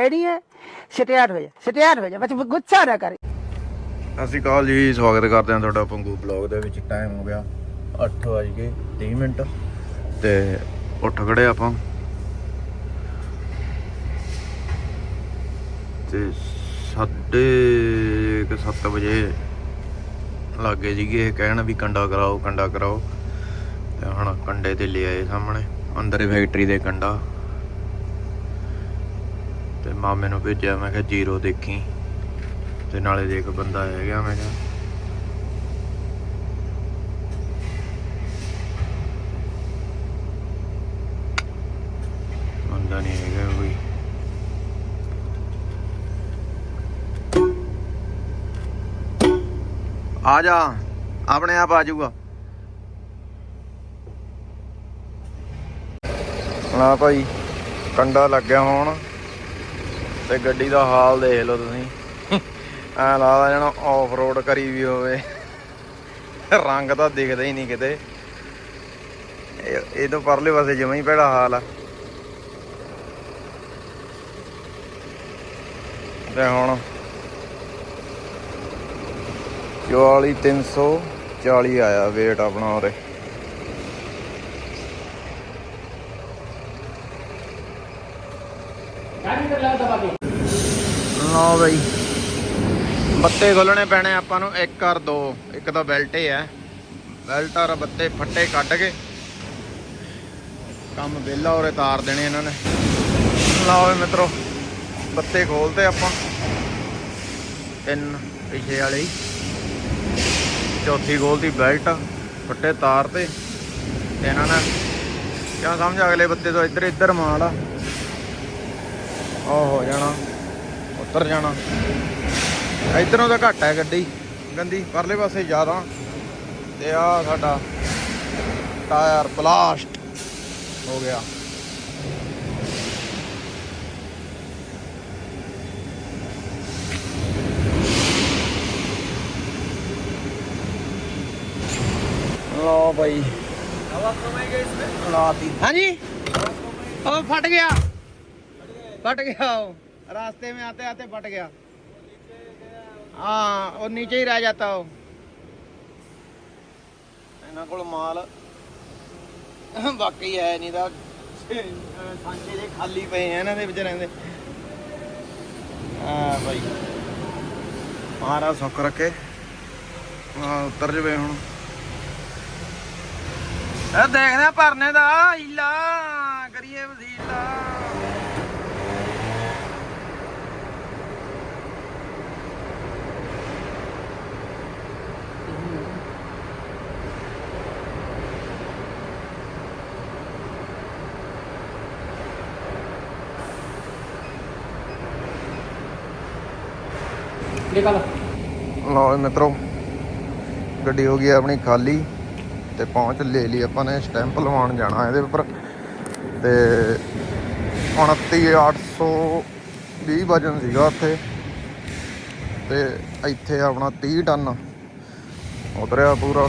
ਲੈਣੀ ਹੈ? ਸਟਿਆਰ ਹੋ ਜਾ ਸਟਿਆਰ ਹੋ ਜਾ ਬਸ ਗੁੱਸਾ ਨਾ ਕਰ। ਸਤਿ ਸ਼੍ਰੀ ਜੀ ਸਵਾਗਤ ਕਰਦੇ ਹਾਂ ਤੁਹਾਡਾ ਪੰਗੂ ਬਲੌਗ ਦੇ ਵਿੱਚ। ਟਾਈਮ ਹੋ ਗਿਆ 8 ਵਜ ਗਏ 30 ਮਿੰਟ ਤੇ ਉੱਠ ਖੜੇ ਆਪਾਂ। ਤੇ ਸਾਢੇ ਕੁ ਸੱਤ ਵਜੇ ਲੱਗੇ ਸੀਗੇ ਇਹ ਕਹਿਣ ਵੀ ਕੰਡਾ ਕਰਾਓ ਕੰਡਾ ਕਰਾਓ। ਤੇ ਹੁਣ ਕੰਡੇ ਤੇ ਲੈ ਆਏ ਸਾਹਮਣੇ, ਅੰਦਰ ਫੈਕਟਰੀ ਦੇ ਕੰਡਾ। ਤੇ ਮਾਮੇ ਨੂੰ ਭੇਜਿਆ, ਮੈਂ ਕਿਹਾ ਜ਼ੀਰੋ ਦੇਖੀ। ਤੇ ਨਾਲੇ ਦੇਖ ਬੰਦਾ ਹੈਗਾ ਮੈਂ ਕਿਹਾ। ਬੰਦਾ ਨਹੀਂ ਹੈਗਾ ਕੋਈ। ਆ ਜਾ, ਆਪਣੇ ਆਪ ਆ ਜਾਊਗਾ। ਨਾ ਭਾਈ, ਕੰਡਾ ਲੱਗਿਆ ਹੋਣ। ਤੇ ਗੱਡੀ ਦਾ ਹਾਲ ਦੇਖ ਲਓ ਤੁਸੀਂ। ਐ ਲੱਗਦਾ ਜਣਾ ਆਫ ਰੋਡ ਕਰੀ ਵੀ ਹੋਵੇ। ਰੰਗ ਤਾਂ ਦਿਖਦਾ ਹੀ ਨਹੀਂ ਕਿਤੇ। ਇਹ ਤੋਂ ਪਰਲੇ ਪਾਸੇ ਜਮਾਂ ਹੀ ਭੈੜਾ ਹਾਲ ਆ। ਤੇ ਹੁਣ 44340 ਆਇਆ ਵੇਟ ਆਪਣਾ ਉਰੇ। ਲਓ ਬਈ। ਬੱਤੇ ਖੋਲਣੇ ਪੈਣੇ ਆਪਾਂ ਨੂੰ, ਇੱਕ ਕਰ ਦੋ। ਇੱਕ ਤਾਂ ਬੈਲਟ ਹੀ ਹੈ। ਬੈਲਟ ਆ ਬੱਤੇ ਫੱਟੇ ਕੱਢ ਕੇ। ਕੰਮ ਵਿਹਲਾ ਔਰੇ ਤਾਰ ਦੇਣੇ ਇਹਨਾਂ ਨੇ। ਲਓ ਮਿੱਤਰੋ, ਬੱਤੇ ਖੋਲਤੇ ਆਪਾਂ। ਤਿੰਨ ਪਿਛੇ ਵਾਲੇ ਹੀ। ਚੌਥੀ ਖੋਲਤੀ ਬੈਲਟ, ਫੱਟੇ ਤਾਰ ਤੇ ਤੇ ਇਹਨਾਂ ਨੇ ਕਿਆ ਸਮਝ, ਅਗਲੇ ਬੱਤੇ ਤੋਂ ਇੱਧਰ ਇੱਧਰ ਮਾਲ ਆ। ਉਹ ਹੋ ਜਾਣਾ। ਉੱਤਰ ਜਾਣਾ। ਇਧਰੋਂ ਤਾਂ ਘੱਟ ਹੈ ਗੱਡੀ। ਗੰਦੀ ਪਰਲੇ ਪਾਸੇ ਜ਼ਿਆਦਾ। ਤੇ ਆ ਸਾਡਾ ਟਾਇਰ ਬਲਾਸਟ ਹੋ ਗਿਆ। ਲੋ ਭਾਈ ਹਵਾ ਕਮਾਈ ਗਈ ਇਸ ਤੇ ਲਾਤੀ। ਹਾਂਜੀ। ਉਹ ਫਟ ਗਿਆ। ਫਟ ਗਿਆ ਉਹ। रास्ते में आते आते फट गया हाँ वो नीचे ही रह जाता वो ਇਹਨਾਂ ਕੋਲ ਮਾਲ ਬਾਕੀ ਹੈ ਨਹੀਂ ਤਾਂ ਸਾਂਝੇ ਦੇ ਖਾਲੀ ਪਏ ਆ ਇਹਨਾਂ ਦੇ ਵਿਚਾਰਿਆਂ ਦੇ ਆ ਭਾਈ ਮਾਰਾ ਸੁੱਕ ਰੱਖੇ ਆ ਉਤਰ ਜਵੇ ਹੁਣ ਇਹ ਦੇਖਦੇ ਆ ਭਰਨੇ ਦਾ ਹੀਲਾ ਕਰੀਏ ਵਸੀਲਾ ਲਓ ਜੀ ਮਿੱਤਰੋ, ਗੱਡੀ ਹੋ ਗਈ ਆਪਣੀ ਖਾਲੀ ਤੇ ਪਹੁੰਚ ਲੈ ਲਈ ਆਪਾਂ ਨੇ, ਸਟੈਂਪ ਲਵਾਉਣ ਜਾਣਾ ਇਹਦੇ ਉੱਪਰ। ਤੇ 29820 ਵਜਨ ਸੀਗਾ ਉੱਥੇ। ਤੇ ਇੱਥੇ ਆਪਣਾ 30 ਟਨ ਉਤਰਿਆ ਪੂਰਾ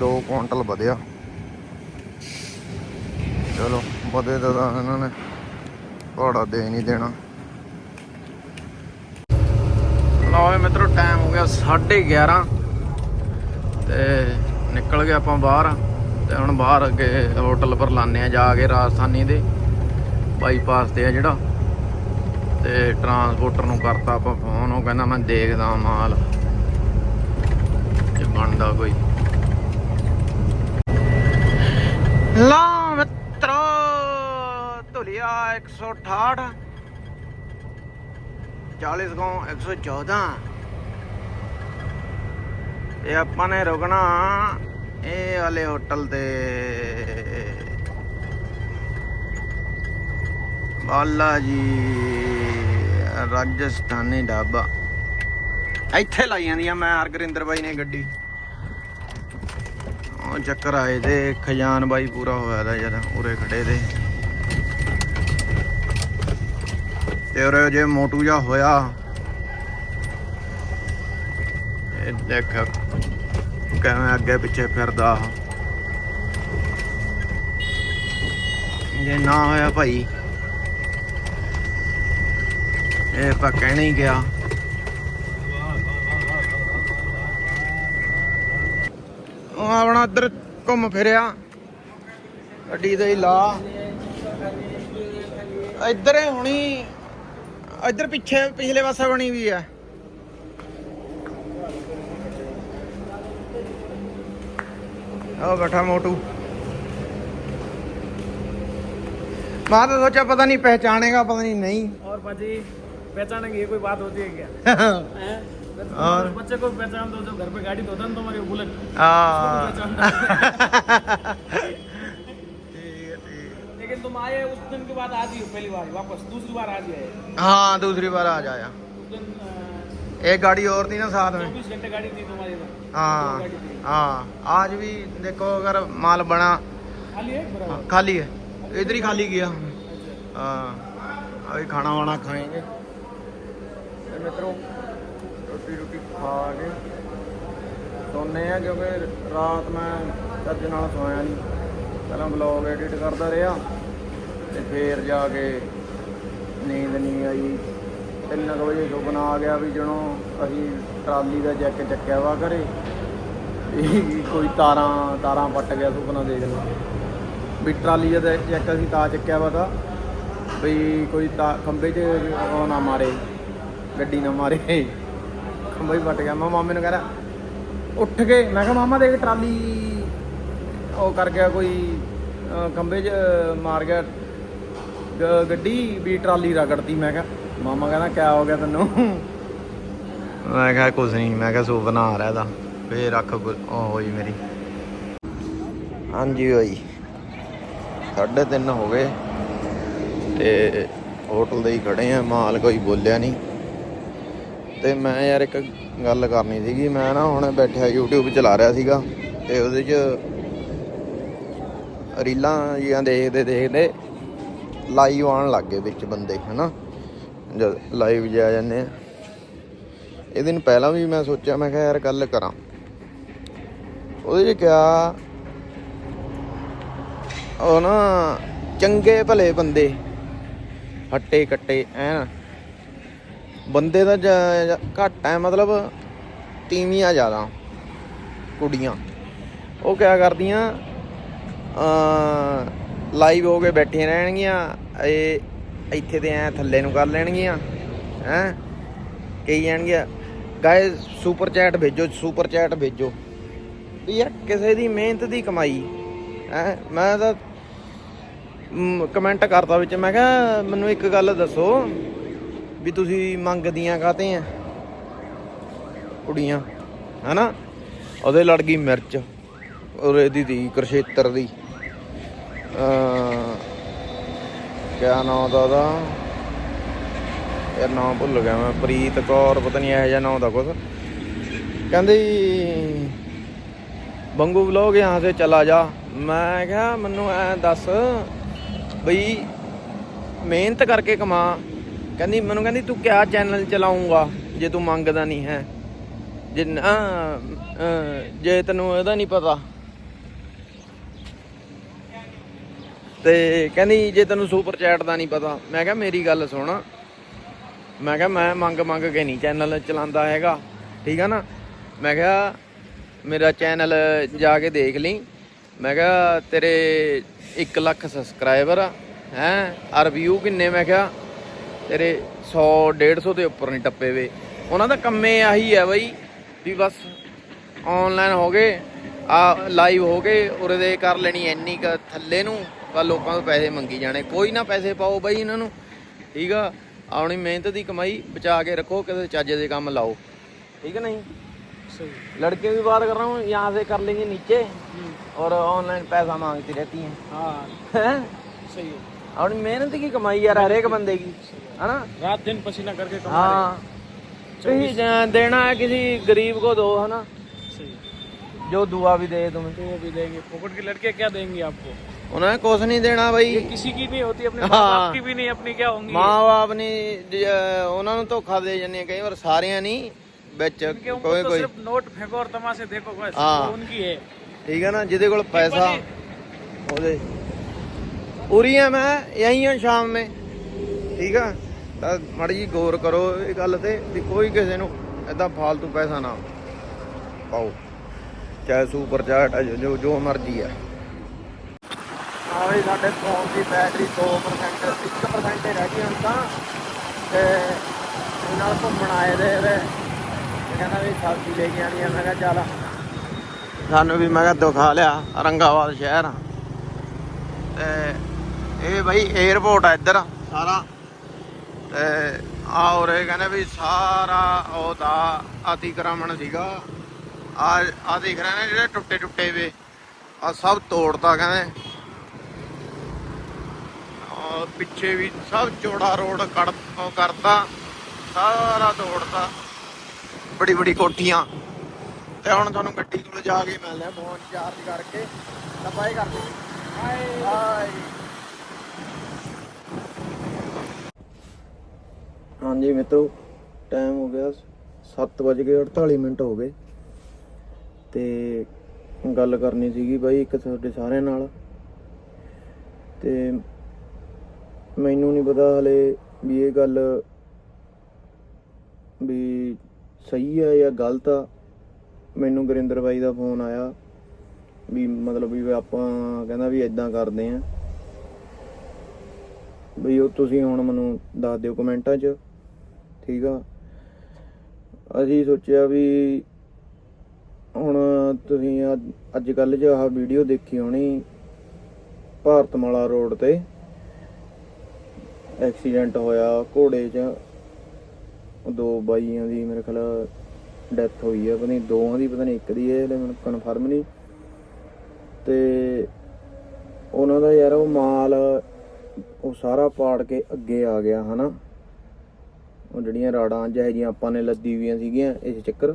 2 ਕੁਇੰਟਲ ਵਧਿਆ। ਚਲੋ, ਵਧੇ ਤਾਂ ਇਹਨਾਂ ਨੇ, ਭਾੜਾ ਦੇ ਨਹੀਂ ਦੇਣਾ। ਲਓ ਵੀ ਮਿੱਤਰੋ ਟਾਈਮ ਹੋ ਗਿਆ 11:30 ਤੇ ਨਿਕਲ ਗਏ ਆਪਾਂ ਬਾਹਰ ਤੇ ਹੁਣ ਬਾਹਰ ਅੱਗੇ ਹੋਟਲ ਪਰ ਲਾਣੇ ਆ ਜਾ ਕੇ ਰਾਜਸਥਾਨੀ ਦੇ ਬਾਈਪਾਸ ਤੇ ਆ ਜਿਹੜਾ ਤੇ ਟਰਾਂਸਪੋਰਟਰ ਨੂੰ ਕਰਤਾ ਆਪਾਂ ਫੋਨ ਉਹ ਕਹਿੰਦਾ ਮੈਂ ਦੇਖਦਾ ਮਾਲ ਜੇ ਬਣਦਾ ਕੋਈ। ਲਓ ਮਿੱਤਰੋ, ਧੁਲੀਆ 168 40 ਗੋਂ 114 ਇਹ ਆਪਾਂ ਨੇ ਰੁਕਣਾ ਇਹ ਵਾਲੇ ਹੋਟਲ ਤੇ। ਬਾਲਾ ਜੀ, ਰਾਜਸਥਾਨੀ ਢਾਬਾ। ਇੱਥੇ ਲਾਈ ਜਾਂਦੀ ਆ ਮੈਂ ਹਰਗਰਿੰਦਰ ਬਾਈ ਨੇ ਗੱਡੀ। ਉਹ ਚੱਕਰ ਆਏ ਤੇ ਖਜ਼ਾਨ ਬਾਈ ਪੂਰਾ ਹੋਇਆ ਦਾ ਯਾਰ, ਉਰੇ ਖੜੇ ਤੇ ਤੇ ਉਰੇ ਜੇ ਮੋਟੂ ਜਾ ਹੋਇਆ। ਇਹ ਦੇਖ, ਕਿਵੇਂ ਅੱਗੇ ਪਿੱਛੇ ਫਿਰਦਾ। ਜੇ ਨਾ ਹੋਇਆ ਭਾਈ, ਇਹ ਤਾਂ ਕਹਿਣਾ ਹੀ ਗਿਆ। ਉਹ ਆਪਣਾ ਇੱਧਰ ਘੁੰਮ ਫਿਰਿਆ। ਗੱਡੀ ਦੇ ਹੀ ਲਾ। ਇੱਧਰ ਹੁਣੀ ਇੱਧਰ ਪਿੱਛੇ ਪਿਛਲੇ ਪਾਸੇ ਬਣੀ ਵੀ ਆ ਉਹ ਬੈਠਾ ਮੋਟੂ ਮੈਂ ਤਾਂ ਸੋਚਿਆ ਪਤਾ ਨਹੀਂ ਪਹਿਚਾਣੇਗਾ ਪਤਾ ਨਹੀਂ ਨਹੀਂ और पाजी पहचानेंगे ये कोई बात होती है क्या हैं? और? बच्चे को पहचान दो जो घर पे गाड़ी धोता है ना तुम्हारी वो बुलेट ਆ आए उस दिन के बाद आ गई हो पहली बार वापस दूसरी बार आ गए हाँ दूसरी बार आ जाया उस दिन एक गाड़ी और थी ना साथ में चौबीस घंटे गाड़ी थी तुम्हारी इधर। हाँ दो गाड़ी थी हाँ आज भी देखो अगर माल बना खाली है बराबर खाली है इधर ही खाली किया हाँ अभी खाना वाना खाएंगे ਤੇ ਮਿੱਤਰੋ ਰੋਟੀ ਰੋਟੀ ਖਾ ਕੇ ਸੋਨੇ ਆ ਕਿਉਂਕਿ ਰਾਤ ਮੈਂ ਚੱਜ ਨਾਲ ਸੋਇਆ ਨਹੀਂ ਪਹਿਲਾਂ ਬਲੌਗ ਐਡਿਟ ਕਰਦਾ ਰਿਹਾ ਤੇ ਫੇਰ ਜਾ ਕੇ ਨੀਂਦ ਨਹੀਂ ਆਈ। ਤਿੰਨ ਕੁ ਵਜੇ ਸੁਪਨਾ ਆ ਗਿਆ ਵੀ ਜਦੋਂ ਅਸੀਂ ਟਰਾਲੀ ਦਾ ਜੈਕ ਚੱਕਿਆ ਵਾ ਘਰੇ ਵੀ ਕੋਈ ਤਾਰਾਂ ਤਾਰਾਂ ਪੱਟ ਗਿਆ ਸੁਪਨਾ ਦੇਖ ਲਓ। ਵੀ ਟਰਾਲੀ ਦਾ ਜੈਕ ਅਸੀਂ ਤਾਂ ਚੱਕਿਆ ਵਾ ਤਾਂ ਵੀ ਕੋਈ ਤਾਂ ਖੰਭੇ 'ਚ ਉਹ ਨਾ ਮਾਰੇ ਗੱਡੀ ਨਾ ਮਾਰੇ। ਖੰਭਾ ਹੀ ਪੱਟ ਗਿਆ। ਮੈਂ ਮਾਮੇ ਨੂੰ ਕਹਿੰਦਾ ਉੱਠ ਕੇ ਮੈਂ ਕਿਹਾ ਮਾਮਾ ਦੇਖ ਟਰਾਲੀ ਉਹ ਕਰ ਗਿਆ ਕੋਈ ਅਹ, ਖੰਭੇ 'ਚ ਮਾਰ ਗਿਆ। ਗੱਡੀ ਵੀ ਟਰਾਲੀ ਰਗੜਦੀ, ਮੈਂ ਕਿਹਾ, ਮਾਮਾ ਕਹਿੰਦਾ, ਕਿਆ ਹੋ ਗਿਆ ਤੈਨੂੰ? ਮੈਂ ਕਿਹਾ ਕੁਝ ਨਹੀਂ, ਮੈਂ ਕਿਹਾ ਸੁਪਨਾ ਆ ਰਿਹਾ ਦਾ ਫੇਰ ਅੱਖ ਉਹ ਹੋਈ ਮੇਰੀ। ਹਾਂਜੀ ਹੋਈ ਸਾਢੇ ਤਿੰਨ ਹੋ ਗਏ। ਤੇ ਹੋਟਲ ਦੇ ਹੀ ਖੜੇ ਆ, ਮਾਲ ਕੋਈ ਬੋਲਿਆ ਨਹੀਂ। ਤੇ ਮੈਂ ਯਾਰ ਇੱਕ ਗੱਲ ਕਰਨੀ ਸੀਗੀ, ਮੈਂ ਨਾ ਹੁਣ ਬੈਠਿਆ YouTube ਚਲਾ ਰਿਹਾ ਸੀਗਾ, ਤੇ ਉਹਦੇ 'ਚ ਰੀਲਾਂ ਜੀਆਂ ਦੇਖਦੇ ਦੇਖਦੇ ਲਾਈਵ ਆਉਣ ਲੱਗ ਗਏ ਵਿੱਚ ਬੰਦੇ, ਹਨਾ? ਜਦ ਲਾਈਵ ਜਾ ਜਾਂਦੇ ਆ। ਇਹ ਦਿਨ ਪਹਿਲਾਂ ਵੀ ਮੈਂ ਸੋਚਿਆ, ਮੈਂ ਕਿਹਾ ਯਾਰ ਗੱਲ ਕਰਾਂ। ਉਹਦੇ 'ਚ ਕਿਹਾ ਉਹ ਨਾ ਚੰਗੇ ਭਲੇ ਬੰਦੇ, ਹੱਟੇ ਕੱਟੇ ਐਨ ਬੰਦੇ ਦਾ ਘੱਟ ਹੈ, ਮਤਲਬ ਤੀਵੀਆਂ ਜ਼ਿਆਦਾ, ਕੁੜੀਆਂ। ਉਹ ਕਿਆ ਕਰਦੀਆਂ ਅ ਲਾਈਵ ਹੋ ਕੇ ਬੈਠੀਆਂ ਰਹਿਣਗੀਆਂ, ਇਹ ਇੱਥੇ ਤੇ ਐ ਥੱਲੇ ਨੂੰ ਕਰ ਲੈਣਗੀਆਂ, ਹੈ? ਕਹੀ ਜਾਣਗੀਆਂ ਗਾਇਸ ਸੁਪਰ ਚੈਟ ਭੇਜੋ ਸੁਪਰ ਚੈਟ ਭੇਜੋ। ਯਾਰ ਕਿਸੇ ਦੀ ਮਿਹਨਤ ਦੀ ਕਮਾਈ, ਹੈ? ਮੈਂ ਤਾਂ ਕਮੈਂਟ ਕਰਤਾ ਵਿੱਚ, ਮੈਂ ਕਿਹਾ, ਮੈਨੂੰ ਇੱਕ ਗੱਲ ਦੱਸੋ ਵੀ ਤੁਸੀਂ ਮੰਗਦੀਆਂ ਕਾਤੇ ਆ ਕੁੜੀਆਂ, ਹਨਾ? ਉਹਦੇ ਲੜ ਗਈ ਮਿਰਚ ਔਰ ਇਹਦੀ ਦੀ ਕਰਸ਼ੇਤਰ ਦੀ। ਕਿਆ ਨਾਮ ਦਾ ਉਹਦਾ ਯਾਰ ਨਾਮ ਭੁੱਲ ਗਿਆ ਮੈਂ, ਪ੍ਰੀਤ ਕੌਰ, ਪਤਾ ਨਹੀਂ ਇਹੋ ਜਿਹਾ ਨਾਮ ਦਾ ਕੁਝ ਕਹਿੰਦੀ, ਬੰਗੂ ਵਲੋਗ ਯਹਾਂ ਸੇ ਚਲਾ ਜਾ। ਮੈਂ ਕਿਹਾ, ਮੈਨੂੰ ਐ ਦੱਸ ਬਈ, ਮਿਹਨਤ ਕਰਕੇ ਕਮਾ। ਕਹਿੰਦੀ, ਮੈਨੂੰ ਕਹਿੰਦੀ ਤੂੰ ਕਿਆ ਚੈਨਲ ਚਲਾਉਂਗਾ ਜੇ ਤੂੰ ਮੰਗਦਾ ਨਹੀਂ ਹੈ? ਜੇ ਜੇ ਤੈਨੂੰ ਇਹਦਾ ਨਹੀਂ ਪਤਾ। ਤੇ ਕਹਿੰਦੀ ਜੇ ਤੈਨੂੰ ਸੁਪਰ ਚੈਟ ਦਾ ਨਹੀਂ ਪਤਾ, ਮੈਂ ਕਿਹਾ ਮੇਰੀ ਗੱਲ ਸੁਣ। ਮੈਂ ਕਿਹਾ ਮੈਂ ਮੰਗ ਮੰਗ ਕੇ ਨਹੀਂ ਚੈਨਲ ਚਲਾਉਂਦਾ ਹੈਗਾ, ਠੀਕ ਆ ਨਾ? ਮੈਂ ਕਿਹਾ ਮੇਰਾ ਚੈਨਲ ਜਾ ਕੇ ਦੇਖ ਲਈ। ਮੈਂ ਕਿਹਾ ਤੇਰੇ 1 ਲੱਖ ਸਬਸਕ੍ਰਾਈਬਰ ਆ, ਹੈ? ਆ ਰਿਵਿਊ ਕਿੰਨੇ? ਮੈਂ ਕਿਹਾ ਤੇਰੇ 100 150 ਦੇ ਉੱਪਰ ਨਹੀਂ ਟੱਪੇ ਵੇ। ਉਹਨਾਂ ਦਾ ਕੰਮੇ ਆਹੀ ਹੈ ਬਈ, ਵੀ ਬਸ ਆਨਲਾਈਨ ਹੋ ਗਏ, ਆ ਲਾਈਵ ਹੋ ਗਏ, ਉਰੇ ਦੇ ਕਰ ਲੈਣੀ ਐਨੀ ਕ ਥੱਲੇ ਨੂੰ। ਪਰ ਲੋਕਾਂ ਤੋਂ ਪੈਸੇ ਮੰਗੀ ਜਾਣੇ ਕੋਈ ਨਾ ਪੈਸੇ ਪਾਓ ਬਈ ਇਹਨਾਂ ਨੂੰ ਠੀਕ ਆ ਆਪਣੀ ਮਿਹਨਤ ਦੀ ਕਮਾਈ ਬਚਾ ਕੇ ਰੱਖੋ ਕਿਤੇ ਚੱਜ ਦੇ ਕੰਮ ਲਾਓ ਠੀਕ ਹੈ ਨਹੀਂ सही लड़के भी बात कर रहा हूँ यहाँ से कर लेंगे नीचे और ऑनलाइन पैसा मांगती रहती हैं हाँ हैं? सही है अपनी मेहनत की कमाई यार हर एक बंदे की है ना रात दिन पसीना करके कमा रहे हाँ कहीं ज- देना है किसी गरीब को दो है ना हैं। सही है। जो दुआ भी दे तुम्हें तो वो भी देंगे पोपट की लड़के क्या देंगी आपको उन्हें कुछ नहीं देना ये भाई किसी की नहीं होती अपने हाँ। माँ बाप की भी नहीं अपनी क्या होंगी ਮਾਂ ਬਾਪ ਨੇ ਜ- ਉਹਨਾਂ ਨੂੰ ਧੋਖਾ ਦੇ ਜਾਂਦੇ ਆ ਕਈ ਵਾਰ ਸਾਰਿਆਂ ਨਹੀਂ ਵਿੱਚ क्योंकि उनको ਕੋਈ तो ਕੋਈ सिर्फ नोट फेंको और तमाशे देखो बस हाँ। वो उनकी है ਠੀਕ ਹੈ ਨਾ ਜਿਹਦੇ ਕੋਲ ਪੈਸਾ ਉਹਦੇ ਉਰੀ ਹੈ ਮੈਂ ਯਹੀਂ ਹਾਂ ਸ਼ਾਮ में ठीक है ਤਾਂ ਮਾੜੀ ਜੀ ਗੌਰ ਕਰੋ ਇਹ ਗੱਲ ਤੇ ਵੀ ਕੋਈ ਕਿਸੇ ਨੂੰ ਐਦਾਂ ਫਾਲਤੂ ਪੈਸਾ ਨਾ ਪਾਓ ਚਾਹੇ ਸੁਪਰ ਚਾਟ ਹੈ ਜੋ ਜੋ ਮਰਜ਼ੀ ਆ ਆ ਵੀ ਸਾਡੇ ਫੋਨ ਦੀ ਬੈਟਰੀ 2% 1% ਹੀ ਰਹਿ ਗਈ ਹੁਣ ਤਾਂ। ਤੇ ਨਾਲ ਘੁੰਮਣ ਆਏ ਦੇ ਵੇ ਕਹਿੰਦਾ ਵੀ ਸਬਜ਼ੀ ਲੈ ਕੇ ਆਣੀ ਆ। ਮੈਂ ਕਿਹਾ ਚੱਲ। ਸਾਨੂੰ ਵੀ ਮੈਂ ਕਿਹਾ ਦਿਖਾ ਲਿਆ ਰੰਗਾਵਾਲ ਸ਼ਹਿਰ। ਤੇ ਇਹ ਬਈ 에어ਪੋਰਟ ਆ ਇੱਧਰ ਸਾਰਾ। ਤੇ ਆ ਉਰੇ ਕਹਿੰਦੇ ਵੀ ਸਾਰਾ ਉਹ ਦਾ ਅਤੀਕ੍ਰਮਣ ਸੀਗਾ। ਆ ਆ ਦੇਖ ਰਹੇ ਨੇ ਜਿਹੜੇ ਟੁੱਟੇ ਟੁੱਟੇ ਵੇ। ਆ ਸਭ ਤੋੜਤਾ ਕਹਿੰਦੇ। ਔਰ ਪਿੱਛੇ ਵੀ ਸਭ ਚੌੜਾ ਰੋਡ ਕੱਢ ਉਹ ਕਰਤਾ, ਸਾਰਾ ਤੋੜਤਾ। ਬੜੀ ਬੜੀ ਕੋਠੀਆਂ। ਤੇ ਹੁਣ ਤੁਹਾਨੂੰ ਗੱਡੀ ਕੋਲ ਜਾ ਕੇ ਮਿਲਦੇ ਫੋਨ ਚਾਰਜ ਕਰਕੇ। ਤਾਂ ਕਰਦੇ ਬਾਏ ਬਾਏ। ਹਾਂਜੀ ਮਿੱਤਰੋ ਟਾਈਮ ਹੋ ਗਿਆ 7:48 ਮਿੰਟ ਹੋ ਗਏ। ਤੇ ਗੱਲ ਕਰਨੀ ਸੀਗੀ ਬਾਈ ਇੱਕ ਤੁਹਾਡੇ ਸਾਰਿਆਂ ਨਾਲ। ਤੇ ਮੈਨੂੰ ਨਹੀਂ ਪਤਾ ਹਲੇ ਵੀ ਇਹ ਗੱਲ ਵੀ ਸਹੀ ਹੈ ਜਾਂ ਗਲਤ ਆ। ਮੈਨੂੰ ਗੁਰਿੰਦਰ ਬਾਈ ਦਾ ਫੋਨ ਆਇਆ ਵੀ ਮਤਲਬ ਵੀ ਆਪਾਂ ਕਹਿੰਦਾ ਵੀ ਇਦਾਂ ਕਰਦੇ ਆ। ਬਈ ਉਹ ਤੁਸੀਂ ਹੁਣ ਮੈਨੂੰ ਦੱਸ ਦਿਓ ਕਮੈਂਟਾਂ 'ਚ, ਠੀਕ ਆ? ਅਸੀਂ ਸੋਚਿਆ ਵੀ ਹੁਣ ਤੁਸੀਂ ਅੱਜ ਕੱਲ 'ਚ ਆਹ ਵੀਡੀਓ ਦੇਖੀ ਹੋਣੀ ਭਾਰਤਮਾਲਾ ਰੋਡ ਤੇ। ਐਕਸੀਡੈਂਟ ਹੋਇਆ, ਘੋੜੇ 'ਚ। ਦੋ ਬਾਈਆਂ ਦੀ ਮੇਰੇ ਖਿਆਲ ਡੈਥ ਹੋਈ ਆ, ਪਤਾ ਨਹੀਂ ਦੋਵਾਂ ਦੀ, ਪਤਾ ਨਹੀਂ ਇੱਕ ਦੀ ਇਹ ਮੈਨੂੰ ਕਨਫਰਮ ਨਹੀਂ ਤੇ ਉਹਨਾਂ ਦਾ ਯਾਰ ਉਹ ਮਾਲ, ਉਹ ਸਾਰਾ ਪਾੜ ਕੇ ਅੱਗੇ ਆ ਗਿਆ, ਹਨਾ। ਉਹ ਜਿਹੜੀਆਂ ਰਾੜਾਂ ਜਿਹੇ ਜੀਆਂ ਆਪਾਂ ਨੇ ਲੱਦੀ ਹੋਈਆਂ ਸੀਗੀਆਂ, ਇਸ ਚੱਕਰ।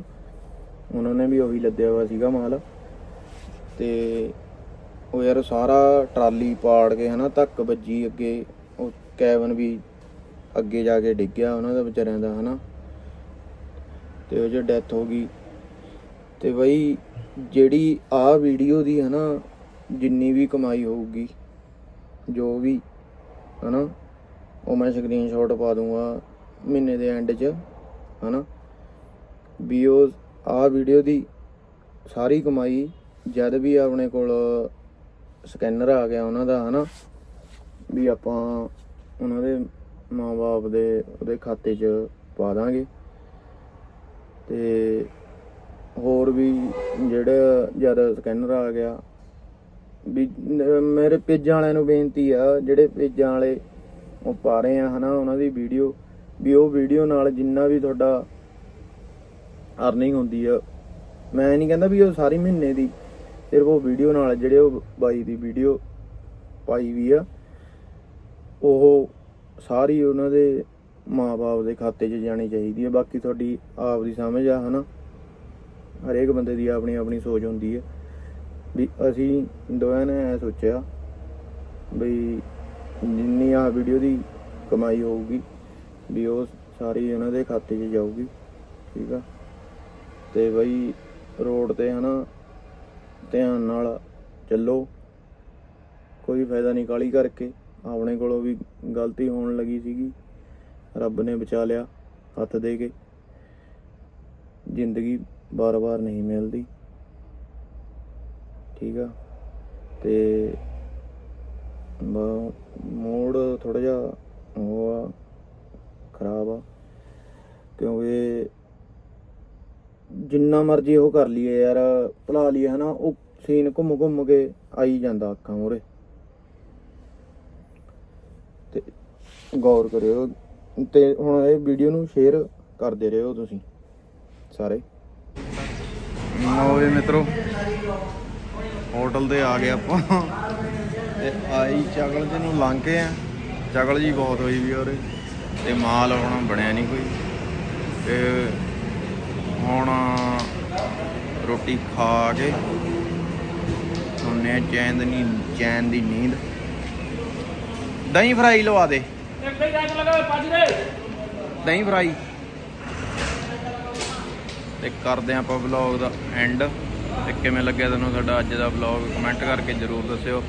ਉਹਨਾਂ ਨੇ ਵੀ ਉਹੀ ਲੱਦਿਆ ਹੋਇਆ ਸੀਗਾ ਮਾਲ। ਤੇ ਉਹ ਯਾਰ ਸਾਰਾ ਟਰਾਲੀ ਪਾੜ ਕੇ, ਹਨਾ, ਧੱਕ ਵੱਜੀ ਅੱਗੇ। ਕੈਬਨ ਵੀ ਅੱਗੇ ਜਾ ਕੇ ਡਿੱਗਿਆ ਉਹਨਾਂ ਦਾ ਵਿਚਾਰਿਆਂ ਦਾ, ਹਨਾ? ਤੇ ਉਹ ਜੋ ਡੈਥ ਹੋ ਗਈ। ਤੇ ਬਈ ਜਿਹੜੀ ਆ ਵੀਡੀਓ ਦੀ, ਹਨਾ, ਜਿੰਨੀ ਵੀ ਕਮਾਈ ਹੋਊਗੀ, ਜੋ ਵੀ, ਹਨਾ, ਉਹ ਮੈਂ ਸਕਰੀਨਸ਼ਾਟ ਪਾ ਦੂੰਗਾ ਮਹੀਨੇ ਦੇ ਐਂਡ 'ਚ, ਹਨਾ? ਵੀ ਉਹ ਆ ਵੀਡੀਓ ਦੀ ਸਾਰੀ ਕਮਾਈ, ਜਦ ਵੀ ਆਪਣੇ ਕੋਲ ਸਕੈਨਰ ਆ ਗਿਆ ਉਹਨਾਂ ਦਾ, ਹਨਾ? ਵੀ ਆਪਾਂ ਉਹਨਾਂ ਦੇ ਮਾਪੇ ਦੇ, ਉਹਦੇ ਖਾਤੇ 'ਚ ਪਾ ਦਾਂਗੇ। ਤੇ ਹੋਰ ਵੀ ਜਿਹੜਾ ਜ਼ਿਆਦਾ ਸਕੈਨਰ ਆ ਗਿਆ, ਵੀ ਮੇਰੇ ਪੇਜਾਂ ਵਾਲਿਆਂ ਨੂੰ ਬੇਨਤੀ ਆ, ਜਿਹੜੇ ਪੇਜਾਂ ਵਾਲੇ ਉਹ ਪਾ ਰਹੇ ਆ ਹਨਾ ਉਹਨਾਂ ਦੀ ਵੀਡੀਓ, ਵੀ ਉਹ ਵੀਡੀਓ ਨਾਲ ਜਿੰਨਾ ਵੀ ਤੁਹਾਡਾ ਅਰਨਿੰਗ ਹੁੰਦੀ ਆ। ਮੈਂ ਨਹੀਂ ਕਹਿੰਦਾ ਵੀ ਉਹ ਸਾਰੀ ਮਹੀਨੇ ਦੀ, ਸਿਰਫ ਉਹ ਵੀਡੀਓ ਨਾਲ ਜਿਹੜੇ ਉਹ ਬਾਈ ਦੀ ਵੀਡੀਓ ਪਾਈ ਵੀ ਆ। ਉਹ ਸਾਰੀ ਉਹਨਾਂ ਦੇ ਮਾਪੇ ਦੇ ਖਾਤੇ 'ਚ ਜਾਣੀ ਚਾਹੀਦੀ ਹੈ। ਬਾਕੀ ਤੁਹਾਡੀ ਆਪ ਦੀ ਸਮਝ ਆ, ਹਨਾ? ਹਰੇਕ ਬੰਦੇ ਦੀ ਆਪਣੀ ਆਪਣੀ ਸੋਚ ਹੁੰਦੀ ਹੈ। ਵੀ ਅਸੀਂ ਦੋਵਾਂ ਨੇ ਐ ਸੋਚਿਆ ਵੀ ਜਿੰਨੀ ਆ ਵੀਡੀਓ ਦੀ ਕਮਾਈ ਹੋਊਗੀ, ਵੀ ਉਹ ਸਾਰੀ ਉਹਨਾਂ ਦੇ ਖਾਤੇ 'ਚ ਜਾਊਗੀ, ਠੀਕ ਆ? ਤੇ ਬਈ ਰੋਡ ਤੇ, ਹਨਾ, ਧਿਆਨ ਨਾਲ ਚੱਲੋ। ਕੋਈ ਫਾਇਦਾ ਨਹੀਂ ਕਾਲੀ ਕਰਕੇ। ਆਪਣੇ ਕੋਲੋਂ ਵੀ ਗਲਤੀ ਹੋਣ ਲੱਗੀ ਸੀਗੀ। ਰੱਬ ਨੇ ਬਚਾ ਲਿਆ, ਹੱਥ ਦੇ ਕੇ। ਜ਼ਿੰਦਗੀ ਬਾਰ-ਬਾਰ ਨਹੀਂ ਮਿਲਦੀ। ਠੀਕ ਆ? ਤੇ ਬ- ਮੂਡ ਥੋੜਾ ਜਿਹਾ ਉਹ ਆ, ਖਰਾਬ ਆ। ਕਿਉਂਕਿ ਜਿੰਨਾ ਮਰਜ਼ੀ ਉਹ ਕਰ ਲਈਏ ਯਾਰ, ਭੁਲਾ ਲਈਏ ਹਨਾ। ਉਹ ਸੀਨ ਘੁੰਮ ਘੁੰਮ ਕੇ ਆਈ ਜਾਂਦਾ ਅੱਖਾਂ ਮੂਹਰੇ। ਤੇ ਗੌਰ ਕਰਿਓ ਤੇ ਹੁਣ ਇਹ ਵੀਡੀਓ ਨੂੰ ਸ਼ੇਅਰ ਕਰਦੇ ਰਹੋ ਤੁਸੀਂ, ਸਾਰੇ। ਨੋਵੇ ਮਿੱਤਰੋ, ਹੋਟਲ ਤੇ ਆ ਗਏ ਆਪਾਂ। ਤੇ ਆਈ ਚਗਲ ਜੀ ਨੂੰ ਲੰਘ ਕੇ ਆ। ਚਗਲ ਜੀ ਬਹੁਤ ਹੋਈ ਵੀ ਔਰ ਤੇ ਮਾਲ ਹੁਣ ਬਣਿਆ ਨਹੀਂ ਕੋਈ। ਤੇ ਹੁਣ ਰੋਟੀ ਖਾ ਕੇ ਸੋਨੇ ਚੈਨ ਦੀ ਚੈਨ ਦੀ ਨੀਂਦ। ਦਹੀਂ ਫਰਾਈ ਲਵਾ ਦੇ। ਦਹੀਂ ਫਰਾਈ। ਤੇ ਕਰਦੇ ਆਪਾਂ ਵਲੌਗ ਦਾ ਐਂਡ ਤੇ ਕਿਵੇਂ ਲੱਗਿਆ ਤੁਹਾਨੂੰ ਸਾਡਾ ਅੱਜ ਦਾ ਵਲੌਗ ਕਮੈਂਟ ਕਰਕੇ ਜਰੂਰ ਦੱਸਿਓ।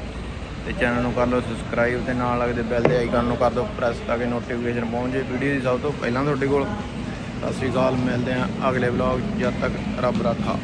ਤੇ ਚੈਨਲ ਨੂੰ ਕਰ ਲਓ ਸਬਸਕ੍ਰਾਈਬ ਤੇ ਨਾਲ ਲੱਗਦੇ ਬੈਲ ਦੇ ਆਈਕਨ ਨੂੰ ਕਰ ਦਿਓ। ਪ੍ਰੈਸ ਤਾਂ ਕਿ ਨੋਟੀਫਿਕੇਸ਼ਨ ਪਹੁੰਚ ਜੇ ਵੀਡੀਓ ਦੀ ਸਭ ਤੋਂ ਪਹਿਲਾਂ ਤੁਹਾਡੇ ਕੋਲ। ਸਤਿ ਸ਼੍ਰੀ ਅਕਾਲ ਮਿਲਦੇ ਆਂ ਅਗਲੇ ਵਲੌਗ ਜਦ ਤੱਕ ਰੱਬ ਰਾਖਾ